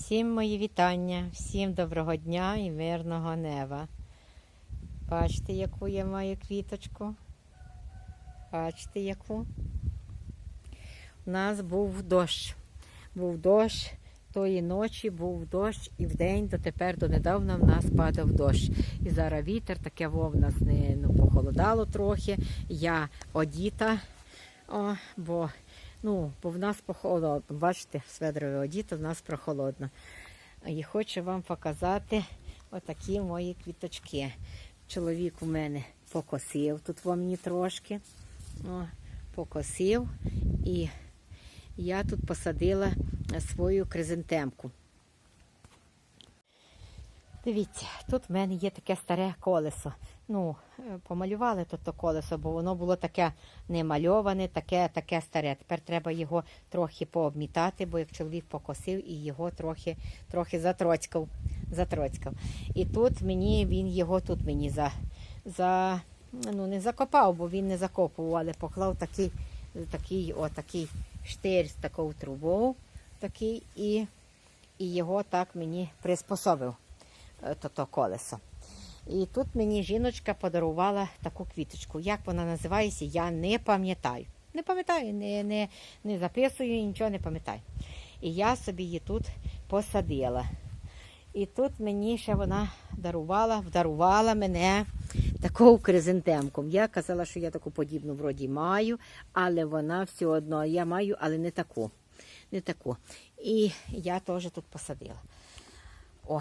Всім мої вітання, всім доброго дня і мирного неба. Бачите, яку я маю квіточку? Бачите, яку? У нас був дощ. Був дощ, тої ночі був дощ, і вдень дотепер донедавна в нас падав дощ. І зараз вітер, таке во в нас не ну, похолодало трохи. Я одіта, о, бо Ну, бо в нас похолодно. Бачите, сведрове одіто, в нас прохолодно. І хочу вам показати отакі мої квіточки. Чоловік у мене покосив тут во мені трошки. О, покосив. І я тут посадила свою кризантемку. Дивіться, тут в мене є таке старе колесо. Ну, е, помалювали тут то колесо, бо воно було таке не мальоване, таке, таке старе. Тепер треба його трохи пообмітати, бо як чоловік покосив і його трохи, трохи затроцькав. затроцькав. І тут мені він його тут мені за, за ну не закопав, бо він не закопував, але поклав такий, такий, о, такий штир з такою трубою, такий, і, і його так мені приспособив то, то колесо. І тут мені жіночка подарувала таку квіточку. Як вона називається, я не пам'ятаю. Не пам'ятаю, не, не, не записую, нічого не пам'ятаю. І я собі її тут посадила. І тут мені ще вона дарувала, вдарувала мене таку кризантемку. Я казала, що я таку подібну вроді маю, але вона все одно я маю, але не таку. Не таку. І я теж тут посадила. О,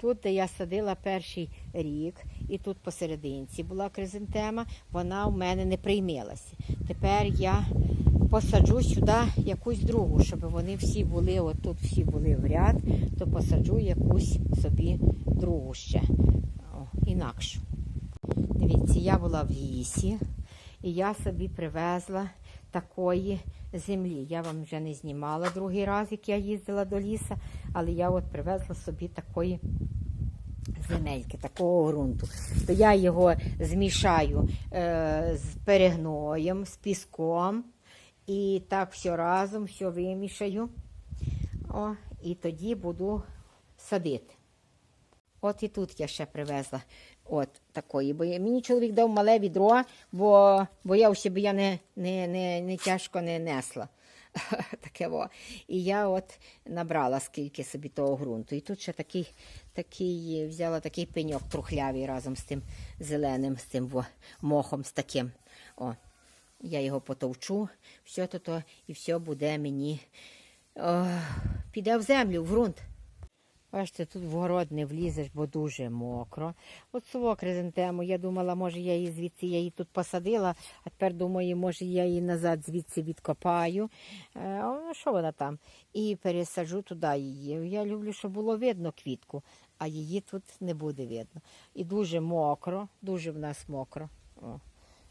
Тут, де я садила перший рік, і тут посерединці була кризантема, вона в мене не приймилася. Тепер я посаджу сюди якусь другу, щоб вони всі були, отут всі були в ряд, то посаджу якусь собі другу ще. О, інакшу. Дивіться, я була в лісі, і я собі привезла такої землі. Я вам вже не знімала другий раз, як я їздила до лісу, але я от привезла собі такої земельки, такого ґрунту. То я його змішаю е, з перегноєм, з піском. І так все разом, все вимішаю. О, і тоді буду садити. От і тут я ще привезла от такої. Бо мені чоловік дав мале відро, бо боявся, бо я не, не, не, не тяжко не несла. Таке во. І я от набрала скільки собі того ґрунту. І тут ще такий, такий взяла такий пеньок трухлявий разом з тим зеленим, з тим во, мохом, з таким. О, я його потовчу, все то, то і все буде мені. О, піде в землю, в ґрунт. Бачите, тут в город не влізеш, бо дуже мокро. От свого кризантему, я думала, може я її звідси я її тут посадила, а тепер думаю, може я її назад звідси відкопаю. Е, а що вона там? І пересаджу туди її. Я люблю, щоб було видно квітку, а її тут не буде видно. І дуже мокро, дуже в нас мокро. О.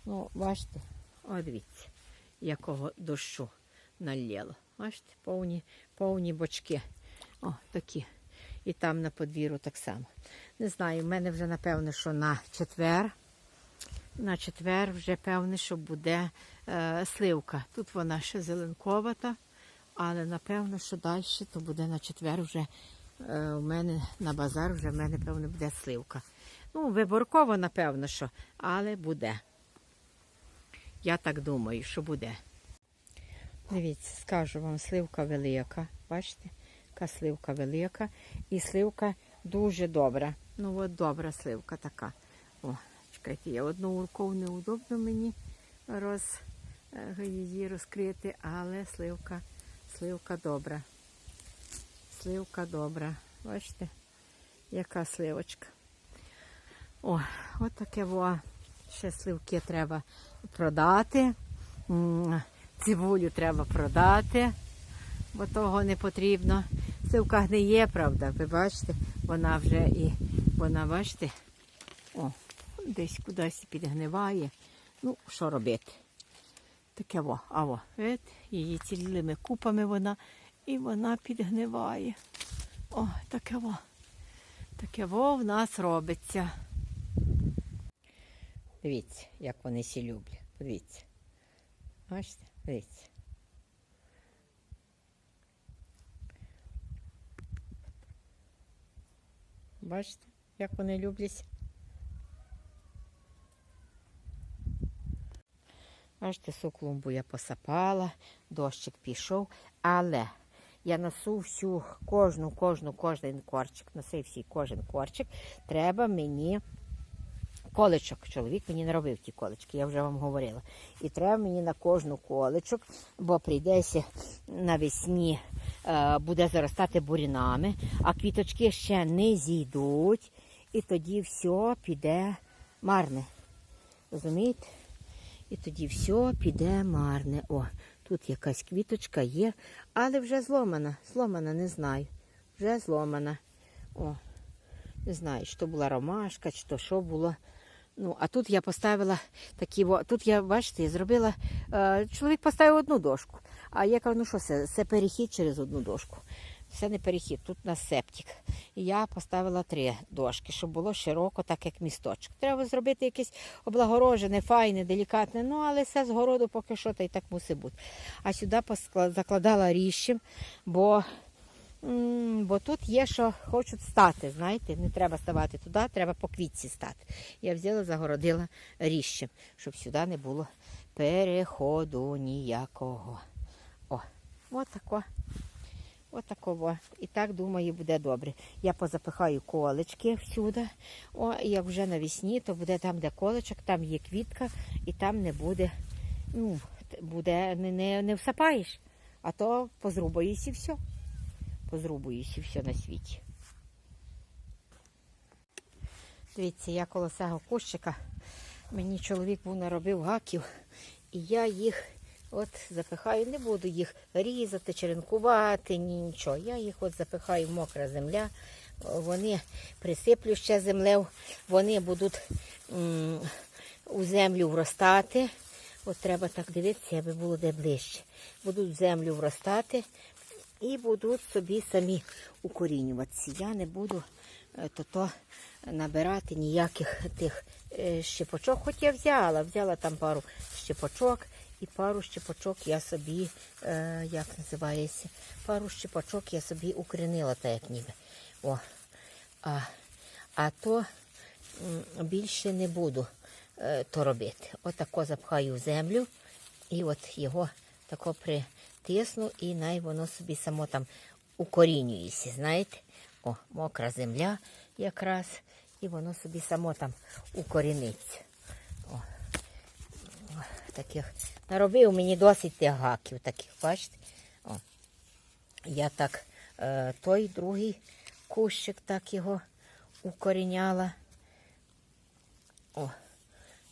Ну, бачите, о, дивіться, якого дощу наліло. Бачите, повні, повні бочки. О, такі. І там на подвір'ю так само. Не знаю, в мене вже напевно, що на четвер. На четвер вже певне, що буде е, сливка. Тут вона ще зеленковата, але напевно, що далі то буде на четвер вже е, у мене на базар вже в мене, певно, буде сливка. Ну, виборково, напевно, що, але буде. Я так думаю, що буде. Дивіться, скажу вам, сливка велика. Бачите? Яка сливка велика. І сливка дуже добра. Ну, от добра сливка така. О, чекайте, я одну рукою неудобно мені роз, е, її розкрити, але сливка, сливка добра. Сливка добра. Бачите, яка сливочка. О, от таке во. Ще сливки треба продати. Цибулю треба продати, бо того не потрібно. Сливка гниє, правда, ви бачите, вона вже і вона, бачите, о, десь кудись підгниває. Ну, що робити? Таке во, а во, видите, її цілими купами вона і вона підгниває. О, таке во. Таке во в нас робиться. Дивіться, як вони сі люблять. Подивіться. Бачите? Дивіться. Бачите, як вони люблять. Бачите, всю клумбу я посапала, дощик пішов, але я носу всю, кожну, кожну, кожен корчик, носив всі кожен корчик. Треба мені колечок. Чоловік мені не робив ті колечки, я вже вам говорила. І треба мені на кожну колечок, бо прийдеться навесні, е, буде заростати бурінами, а квіточки ще не зійдуть, і тоді все піде марне. Розумієте? І тоді все піде марне. О, тут якась квіточка є, але вже зломана. Зломана, не знаю. Вже зломана. О, не знаю, чи то була ромашка, чи то що було. Ну, а тут я поставила такі, тут я, бачите, зробила, е, чоловік поставив одну дошку. А я кажу, ну що це, це перехід через одну дошку. Це не перехід, тут у нас септик. І я поставила три дошки, щоб було широко, так як місточок. Треба зробити якесь облагорожене, файне, делікатне, ну але все з городу поки що та й так мусить бути. А сюди закладала ріщем, бо Бо тут є, що хочуть стати, знаєте, не треба ставати туди, треба по квітці стати. Я взяла, загородила ріщем, щоб сюди не було переходу ніякого. О, от тако. І так, думаю, буде добре. Я позапихаю колечки всюди. О, і як вже навесні, то буде там, де колечок, там є квітка, і там не буде, ну, буде, не, не, не всапаєш, а то позрубаєш і все позрубуюсь і все на світі. Дивіться, я коло цього кущика, мені чоловік був наробив гаків, і я їх от запихаю, не буду їх різати, черенкувати, ні нічого. Я їх от запихаю в мокра земля, вони присиплю ще землею, вони будуть у землю вростати. От треба так дивитися, аби було де ближче. Будуть в землю вростати, і будуть собі самі укорінюватися. Я не буду е, то-то набирати ніяких тих е, щепочок, хоч я взяла, взяла там пару щепочок і пару щепочок я собі, е, як називається, пару щепочок я собі укорінила, так як ніби. О. А, а то більше не буду то робити. Отако запхаю в землю і от його тако притисну, і най воно собі само там укорінюється, знаєте? О, мокра земля якраз, і воно собі само там укоріниться. О, О, таких наробив мені досить тих гаків таких, бачите? О. Я так е, той другий кущик так його укоріняла. О,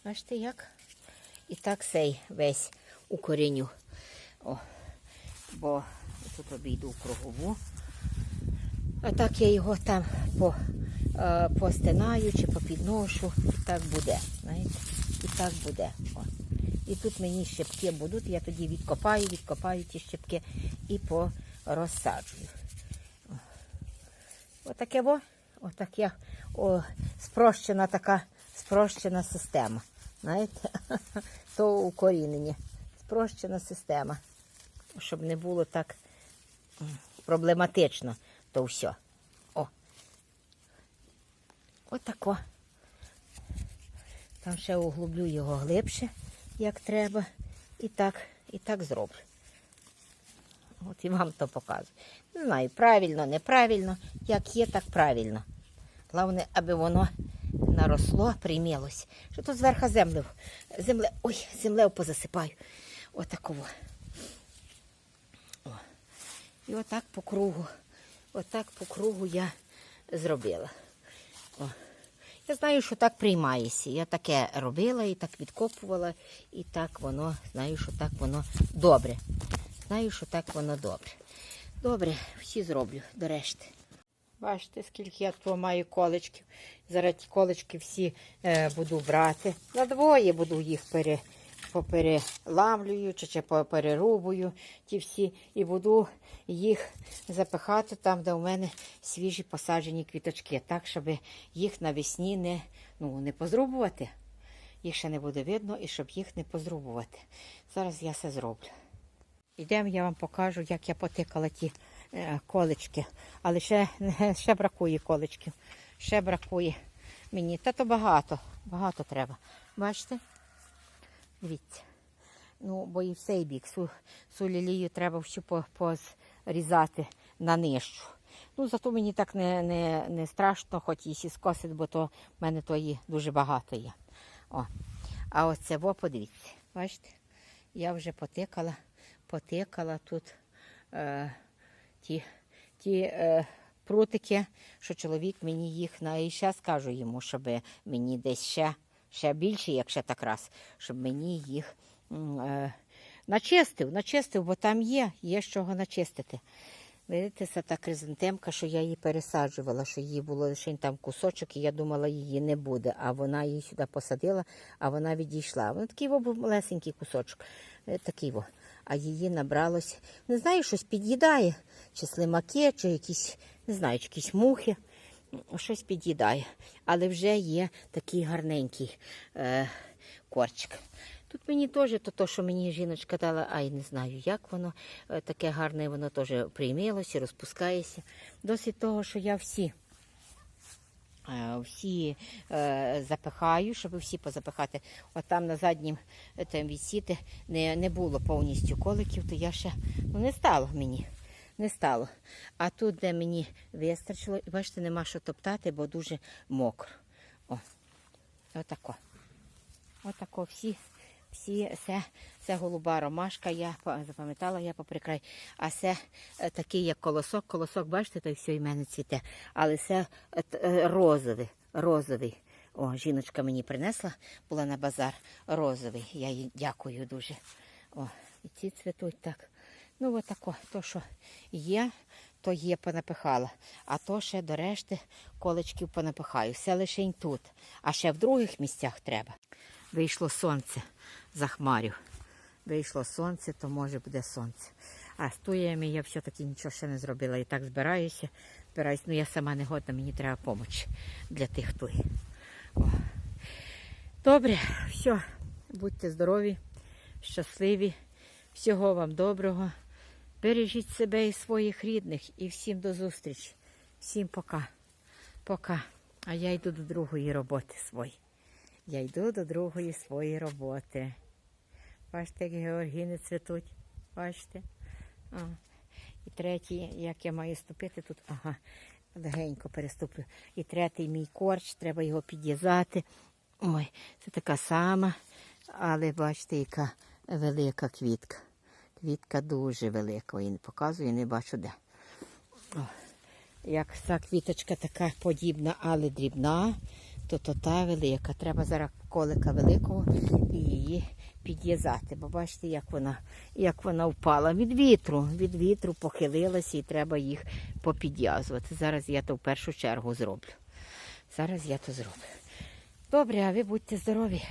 бачите як? І так сей весь укоріню. О, бо тут обійду кругову. А так я його там по, е, постинаю чи попідношу. І так буде. Знаєте? І так буде. О. І тут мені щепки будуть, я тоді відкопаю, відкопаю ті щепки і порозсаджую. Отаке во. Отак я о, спрощена така спрощена система. Знаєте? То укорінення. Спрощена система. Щоб не було так проблематично, то все. О. Отако. Там ще углублю його глибше, як треба. І так, і так зроблю. От і вам то показую. Не знаю, правильно, неправильно. Як є, так правильно. Головне, аби воно наросло, приймілось. Що тут зверху землю. Земле, ой, землею позасипаю. Отаково. І отак по кругу. Отак по кругу я зробила. О. Я знаю, що так приймається. Я таке робила і так відкопувала, і так воно, знаю, що так воно добре. Знаю, що так воно добре. Добре, всі зроблю до решти. Бачите, скільки я тут маю колечків. Зараз ті колечки всі е, буду брати. На двоє буду їх пере, попереламлюю чи, чи поперерубую ті всі. І буду їх запихати там, де у мене свіжі посаджені квіточки. Так, щоб їх навесні не, ну, не позрубувати. Їх ще не буде видно і щоб їх не позрубувати. Зараз я все зроблю. Ідемо, я вам покажу, як я потикала ті е, колечки. Але ще, ще бракує колечків. ще бракує мені. Та то багато, багато треба. Бачите? Дивіться. Ну, бо і в цей бік. Су, су лілію треба ще по- позрізати на нижчу. Ну, зато мені так не, не, не страшно, хоч і скосить, бо то в мене тої дуже багато є. О. А оце во, подивіться. Бачите? Я вже потикала, потикала тут е, ті, ті е, прутики, що чоловік мені їх на і ще скажу йому, щоб мені десь ще, ще більше, як ще так раз, щоб мені їх е, начистив, начистив, бо там є, є з чого начистити. Видите, це та кризантемка, що я її пересаджувала, що її було лише там кусочок, і я думала, її не буде. А вона її сюди посадила, а вона відійшла. Вона такий був малесенький кусочок. Е, Такий во. А її набралось, не знаю, щось під'їдає, чи слимаки, чи якісь, не знаю, чи якісь мухи. Щось під'їдає. Але вже є такий гарненький е, корчик. Тут мені теж то, то, що мені жіночка дала, ай не знаю, як воно е, таке гарне, воно теж приймилося, розпускається. Досить того, що я всі. е, Всі е, запихаю, щоб всі позапихати. От там на заднім е, там вісіти не, не було повністю коликів, то я ще ну, не стало мені. Не стало. А тут, де мені вистачило, і бачите, нема що топтати, бо дуже мокро. О, отако. Отако всі, всі, це, це голуба ромашка, я запам'ятала, я поприкрай. А це е, такий, як колосок. Колосок, бачите, той все і мене цвіте. Але це е, е, розовий, розовий. О, жіночка мені принесла, була на базар розовий. Я їй дякую дуже. О, і ці цвітуть так. Ну, отако, то, що є, то є, понапихала. А то ще до решти колечків понапихаю. Все лише тут. А ще в других місцях треба. Вийшло сонце за хмарів. Вийшло сонце, то може буде сонце. А з туями я все-таки нічого ще не зробила. І так збираюся. збираюся. Ну я сама не годна, мені треба допомога для тих туй. О. Добре, все. Будьте здорові, щасливі. Всього вам доброго. Бережіть себе і своїх рідних. І всім до зустрічі. Всім пока. Пока. А я йду до другої роботи своєї. Я йду до другої своєї роботи. Бачите, як георгіни цвітуть. Бачите? А. І третій, як я маю ступити тут, ага, легенько переступлю. І третій мій корч, треба його підв'язати. Ой, це така сама, але бачите, яка велика квітка. Квітка дуже велика. Я не показую, не бачу де. О, як ця квіточка така подібна, але дрібна, то то та велика. Треба зараз колика великого і її підв'язати. Бо бачите, як вона, як вона впала від вітру. Від вітру похилилася і треба їх попідв'язувати. Зараз я то в першу чергу зроблю. Зараз я то зроблю. Добре, а ви будьте здорові.